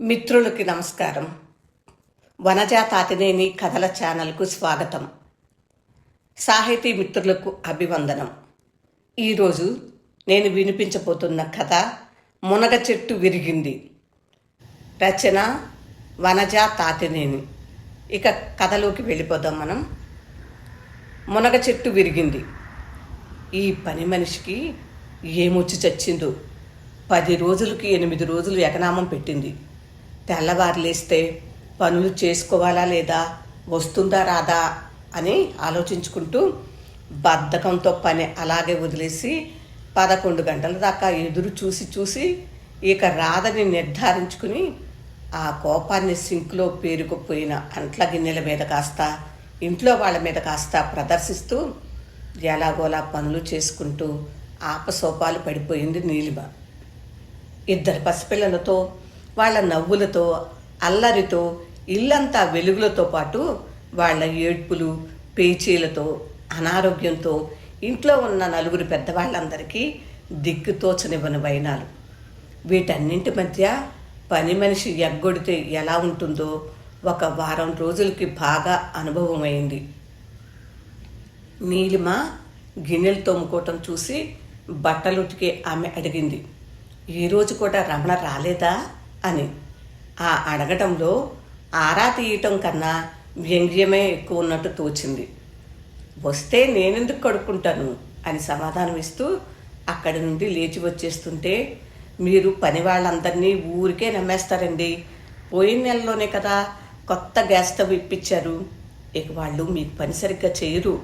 మిత్రులకి నమస్కారం. వనజాత అతినేని కథల ఛానల్కు స్వాగతం. సాహితీ మిత్రులకు అభివందనం. ఈరోజు నేను వినిపించబోతున్న కథ మునగ చెట్టు విరిగింది. రచన వనజా తాతినేని ఇక కథలోకి వెళ్ళిపోదాం మనం. మునగ చెట్టు విరిగింది. ఈ పని మనిషికి ఏమొచ్చి చచ్చిందో? పది రోజులకి ఎనిమిది రోజులు ఎకనామం పెట్టింది. తెల్లవారులేస్తే పనులు చేసుకోవాలా లేదా? వస్తుందా రాదా? అని ఆలోచించుకుంటూ బద్ధకంతో పని అలాగే వదిలేసి పదకొండు గంటల దాకా ఎదురు చూసి చూసి ఇక రాదని నిర్ధారించుకుని ఆ కోపాన్ని సింక్లో పేరుకుపోయిన అంట్ల గిన్నెల మీద కాస్త ఇంట్లో వాళ్ళ మీద కాస్త ప్రదర్శిస్తూ ఎలాగోలా పనులు చేసుకుంటూ ఆపసోపాలు పడిపోయింది నీలిమ. ఇద్దరు పసిపిల్లలతో వాళ్ళ నవ్వులతో అల్లరితో ఇల్లంతా వెలుగులతో పాటు వాళ్ళ ఏడ్పులు పేచీలతో అనారోగ్యంతో ఇంట్లో ఉన్న నలుగురు పెద్దవాళ్ళందరికీ దిక్కుతోచనివ్వని వైనాలు. వీటన్నింటి మధ్య పని మనిషి ఎగ్గొడితే ఎలా ఉంటుందో ఒక వారం రోజులకి బాగా అనుభవమైంది. నీలిమ గిన్నెలు తోముకోవటం చూసి బట్టలు ఆమె అడిగింది ఈరోజు కూడా రమణ రాలేదా? అని. ఆ అడగటంలో ఆరా తీయటం కన్నా వ్యంగ్యమే ఎక్కువ ఉన్నట్టు తోచింది. వస్తే నేనెందుకు కడుక్కుంటాను? అని సమాధానం ఇస్తూ అక్కడి నుండి లేచి వచ్చేస్తుంటే మీరు పని వాళ్ళందరినీ ఊరికే నమ్మేస్తారండి. పోయిన నెలలోనే కదా కొత్త గ్యాస్ స్టవ్ ఇప్పించారు ఇక వాళ్ళు మీకు పని సరిగ్గా చేయరు.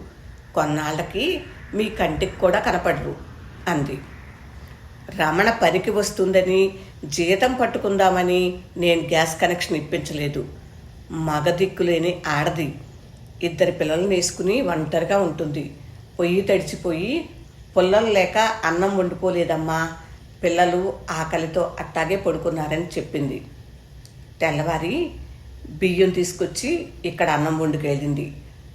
కొన్నాళ్ళకి మీ కంటికి కూడా కనపడరు అంది. రమణ పనికి వస్తుందని జీతం పట్టుకుందామని నేను గ్యాస్ కనెక్షన్ ఇప్పించలేదు. మగదిక్కులేని ఆడది. ఇద్దరు పిల్లల్ని వేసుకుని ఒంటరిగా ఉంటుంది. పొయ్యి తడిచిపోయి పుల్లలు లేక అన్నం వండుకోలేదమ్మా. పిల్లలు ఆకలితో అట్టాగే పడుకున్నారని చెప్పింది. తెల్లవారి బియ్యం తీసుకొచ్చి ఇక్కడ అన్నం వండుకెళ్ళింది.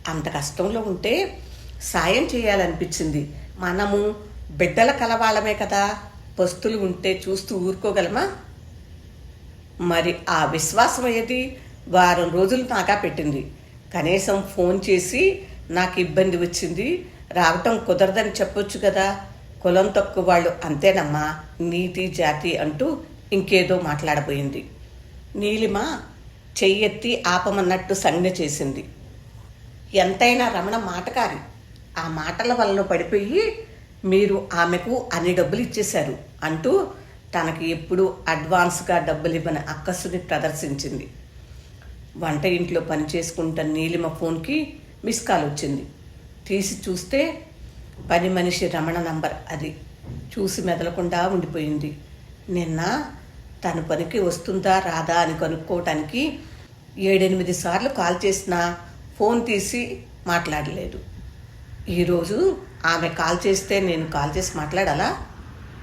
అంత కష్టంలో ఉంటే సాయం చేయాలనిపించింది. మనము బిడ్డల కలవాళ్ళమే కదా. పస్తులు ఉంటే చూస్తూ ఊరుకోగలమా? మరి ఆ విశ్వాసం ఏది? వారం రోజులు నాకా పెట్టింది. కనీసం ఫోన్ చేసి నాకు ఇబ్బంది వచ్చింది. రావటం కుదరదని చెప్పొచ్చు కదా. కులం తక్కువ వాళ్ళు అంతేనమ్మా. నీతి జాతి అంటూ ఇంకేదో మాట్లాడబోయింది. నీలిమ చెయ్యెత్తి ఆపమన్నట్టు సంజ్ఞ చేసింది. ఎంతైనా రమణ మాటకారి. ఆ మాటల వలన పడిపోయి మీరు ఆమెకు అన్ని డబ్బులు ఇచ్చేశారు అంటూ తనకి ఎప్పుడు అడ్వాన్స్గా డబ్బులు ఇవ్వని అక్కసుని ప్రదర్శించింది. వంట ఇంట్లో పని చేసుకుంటున్న నీలిమ ఫోన్కి మిస్ కాల్ వచ్చింది. తీసి చూస్తే పని మనిషి రమణ నంబర్ అది. చూసి మెదలకుండా ఉండిపోయింది. నిన్న తన పనికి వస్తుందా రాదా అని కనుక్కోవటానికి ఏడెనిమిది సార్లు కాల్ చేసినా ఫోన్ తీసి మాట్లాడలేదు. ఈరోజు ఆమె కాల్ చేస్తే నేను కాల్ చేసి మాట్లాడాలా?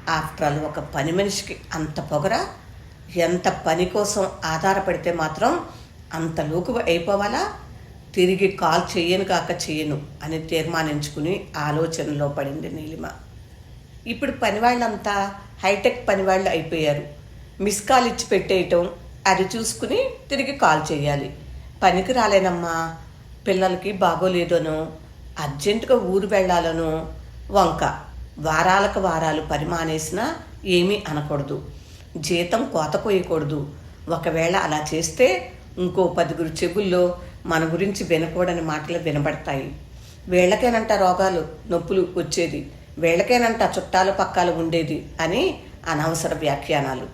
ఆఫ్టర్ ఆల్ ఒక పని మనిషికి అంత పొగరా ఎంత పని కోసం ఆధారపడితే మాత్రం అంత లోకు అయిపోవాలా? తిరిగి కాల్ చేయను కాక చేయను అని తీర్మానించుకుని ఆలోచనలో పడింది నీలిమ. ఇప్పుడు పనివాళ్ళంతా హైటెక్ పనివాళ్ళు అయిపోయారు. మిస్ కాల్ ఇచ్చి పెట్టేయటం అది చూసుకుని తిరిగి కాల్ చేయాలి. పనికి రాలేనమ్మా పిల్లలకి బాగోలేదనో అర్జెంటుగా ఊరు వెళ్ళాలనో వంక వారాలకు వారాలు పరిమానేసినా ఏమీ అనకూడదు. జీతం కోత కోయకూడదు ఒకవేళ అలా చేస్తే ఇంకో పదుగురు చెవుల్లో మన గురించి వినకూడని మాటలు వినబడతాయి. వీళ్ళకేనంట రోగాలు నొప్పులు వచ్చేది. వీళ్ళకేనంట చుట్టాలు పక్కాలు ఉండేది అని అనవసర వ్యాఖ్యానాలు.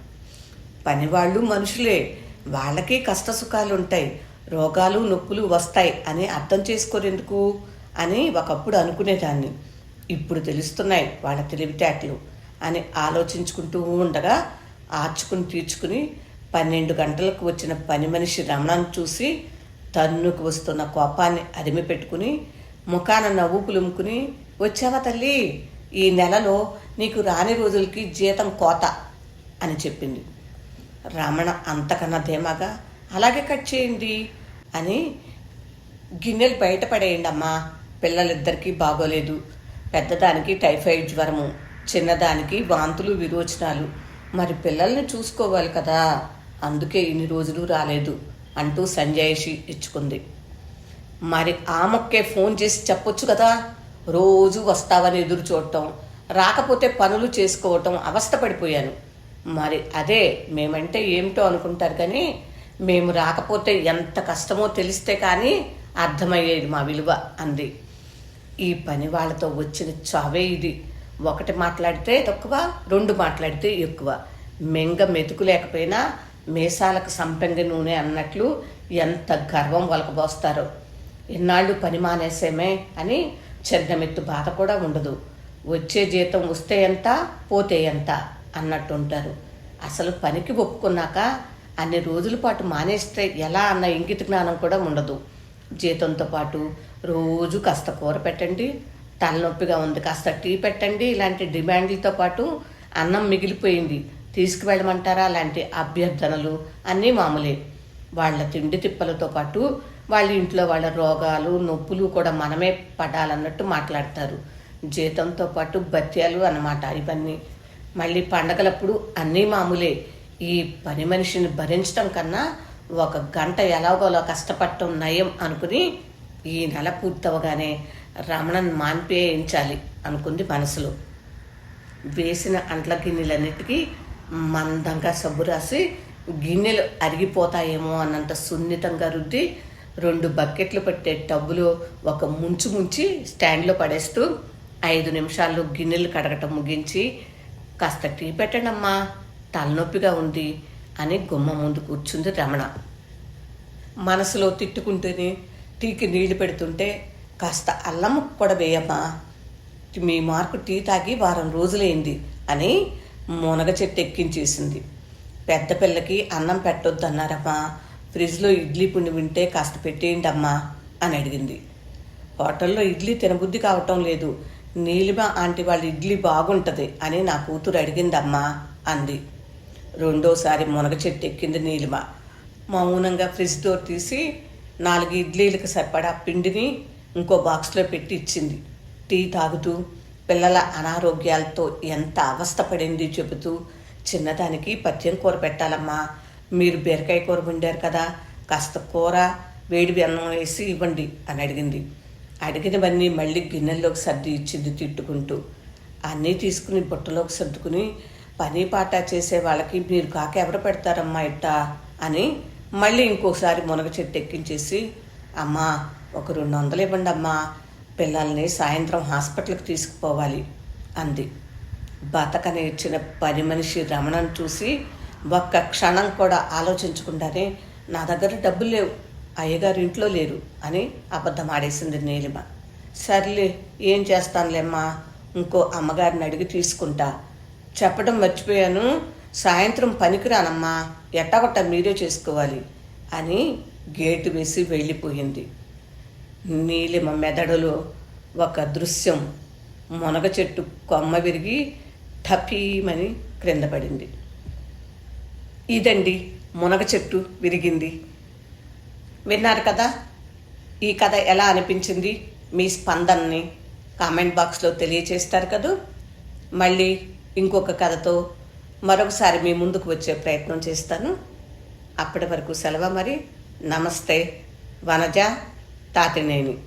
పనివాళ్ళు మనుషులే. వాళ్ళకి కష్ట సుఖాలు ఉంటాయి రోగాలు నొప్పులు వస్తాయి అని అర్థం చేసుకోరేందుకు? అని ఒకప్పుడు అనుకునేదాన్ని. ఇప్పుడు తెలుస్తున్నాయి వాళ్ళ తెలివితేటలు అని ఆలోచించుకుంటూ ఉండగా ఆర్చుకుని తీర్చుకుని పన్నెండు గంటలకు వచ్చిన పని మనిషి రమణను చూసి తన్నుకు వస్తున్న కోపాన్ని అదిమి పెట్టుకుని ముఖాన నవ్వు పులుముకుని వచ్చావా తల్లి? ఈ నెలలో నీకు రాని రోజులకి జీతం కోత అని చెప్పింది. రమణ అంతకన్నా ధీమాగా అలాగే కట్ చేయండి అని గిన్నెలు బయటపడేయండి అమ్మా పిల్లలిద్దరికీ బాగోలేదు. పెద్దదానికి టైఫాయిడ్ జ్వరము చిన్నదానికి వాంతులు విరోచనాలు. మరి పిల్లల్ని చూసుకోవాలి కదా. అందుకే ఇన్ని రోజులు రాలేదు అంటూ సంజయషి ఇచ్చుకుంది. మరి ఆమెకే ఫోన్ చేసి చెప్పొచ్చు కదా. రోజు వస్తావని ఎదురు చూడటం రాకపోతే పనులు చేసుకోవటం అవస్థపడిపోయాను మరి అదే మేమంటే ఏమిటో అనుకుంటారు కానీ మేము రాకపోతే ఎంత కష్టమో తెలిస్తే కానీ అర్థమయ్యేది మా విలువ అంది. ఈ పని వాళ్ళతో వచ్చిన చావే ఇది. ఒకటి మాట్లాడితే తక్కువ రెండు మాట్లాడితే ఎక్కువ. మెంగ మెతుకు లేకపోయినా మేసాలకు సంపెంగ నూనె అన్నట్లు ఎంత గర్వం వలకబోస్తారో ఇన్నాళ్ళు పని మానేసేమే అని చెద్దమెత్తు బాధ కూడా ఉండదు. వచ్చే జీతం వస్తే ఎంత పోతే ఎంత అన్నట్టు ఉంటారు అసలు పనికి ఒప్పుకున్నాక అన్ని రోజుల పాటు మానేస్తే ఎలా అన్న ఇంగిత జ్ఞానం కూడా ఉండదు. జీతంతో పాటు రోజు కాస్త కూర పెట్టండి తలనొప్పిగా ఉంది కాస్త టీ పెట్టండి ఇలాంటి డిమాండ్లతో పాటు అన్నం మిగిలిపోయింది తీసుకువెళ్ళమంటారా? లాంటి అభ్యర్థనలు అన్నీ మామూలే. వాళ్ళ తిండి తిప్పలతో పాటు వాళ్ళ ఇంట్లో వాళ్ళ రోగాలు నొప్పులు కూడా మనమే పడాలన్నట్టు మాట్లాడతారు. జీతంతో పాటు బత్యాలు అన్నమాట ఇవన్నీ. మళ్ళీ పండగలప్పుడు అన్నీ మామూలే. ఈ పని మనిషిని భరించడం కన్నా ఒక గంట ఎలాగోలా కష్టపడటం నయం అనుకుని ఈ నెల పూర్తవగానే రమణన్ మాన్పేయించాలి అనుకుంది మనసులో. వేసిన అంట్ల గిన్నెలన్నిటికీ మందంగా సబ్బు రాసి గిన్నెలు అరిగిపోతాయేమో అన్నంత సున్నితంగా రుద్ది రెండు బకెట్లు పెట్టే టబ్బులో ఒక ముంచు ముంచి స్టాండ్లో పడేస్తూ ఐదు నిమిషాల్లో గిన్నెలు కడగటం ముగించి కాస్త టీ పెట్టండమ్మా తలనొప్పిగా ఉంది అని గుమ్మ ముందు కూర్చుంది రమణ. మనసులో తిట్టుకుంటూనే టీకి నీళ్ళు పెడుతుంటే కాస్త అల్లం కూడా వేయమ్మా మీ మార్కు టీ తాగి వారం రోజులైంది అని మునగ చెట్టు ఎక్కించేసింది. పెద్ద పిల్లకి అన్నం పెట్టొద్దన్నారమ్మా. ఫ్రిడ్జ్లో ఇడ్లీ పిండి వింటే కాస్త పెట్టేయండి అమ్మా అని అడిగింది. హోటల్లో ఇడ్లీ తినబుద్ధి కావటం లేదు. నీలిమ ఆంటీ వాళ్ళ ఇడ్లీ బాగుంటుంది అని నా కూతురు అడిగిందమ్మా అంది. రెండోసారి మునగ చెట్టు ఎక్కింది నీలిమ. మౌనంగా ఫ్రిడ్జ్ డోర్ తీసి నాలుగు ఇడ్లీలకు సరిపడా పిండిని ఇంకో బాక్స్లో పెట్టి ఇచ్చింది. టీ తాగుతూ పిల్లల అనారోగ్యాలతో ఎంత అవస్థపడింది చెబుతూ చిన్నదానికి పద్యం కూర పెట్టాలమ్మా. మీరు బీరకాయ కూర వండారు కదా కాస్త కూర వేడి అన్నం వేసి ఇవ్వండి అని అడిగింది. అడిగినవన్నీ మళ్ళీ గిన్నెల్లోకి సర్ది ఇచ్చింది తిట్టుకుంటూ. అన్నీ తీసుకుని బుట్టలోకి సర్దుకుని పని పాట చేసే వాళ్ళకి మీరు కాక ఎవరు పెడతారమ్మా ఇట్ట అని మళ్ళీ ఇంకోసారి మునగ చెట్టు ఎక్కించేసి అమ్మా ఒక రెండు వందలు ఇవ్వండి అమ్మా పిల్లల్ని సాయంత్రం హాస్పిటల్కి తీసుకుపోవాలి అంది. బతకని ఇచ్చిన పని మనిషి రమణను చూసి ఒక్క క్షణం కూడా ఆలోచించకుండానే నా దగ్గర డబ్బులు లేవు అయ్యగారు ఇంట్లో లేరు అని అబద్ధం ఆడేసింది నీలిమ. సర్లే ఏం చేస్తానులేమ్మా ఇంకో అమ్మగారిని అడిగి తీసుకుంటా చెప్పడం మర్చిపోయాను. సాయంత్రం పనికిరానమ్మా ఎట్టగొట్ట మీరే చేసుకోవాలి అని గేటు వేసి వెళ్ళిపోయింది. నీలిమ మెదడులో ఒక దృశ్యం మునగ చెట్టు కొమ్మ విరిగి టపీమని క్రింద పడింది. ఇదండి మునగ చెట్టు విరిగింది. విన్నారు కదా? ఈ కథ ఎలా అనిపించింది? మీ స్పందనని కామెంట్ బాక్స్లో తెలియచేస్తారు కదూ? మళ్ళీ ఇంకొక కథతో మరొకసారి మీ ముందుకు వచ్చే ప్రయత్నం చేస్తాను. అప్పటి వరకు సెలవు మరి. నమస్తే. వనజ తాతినేని.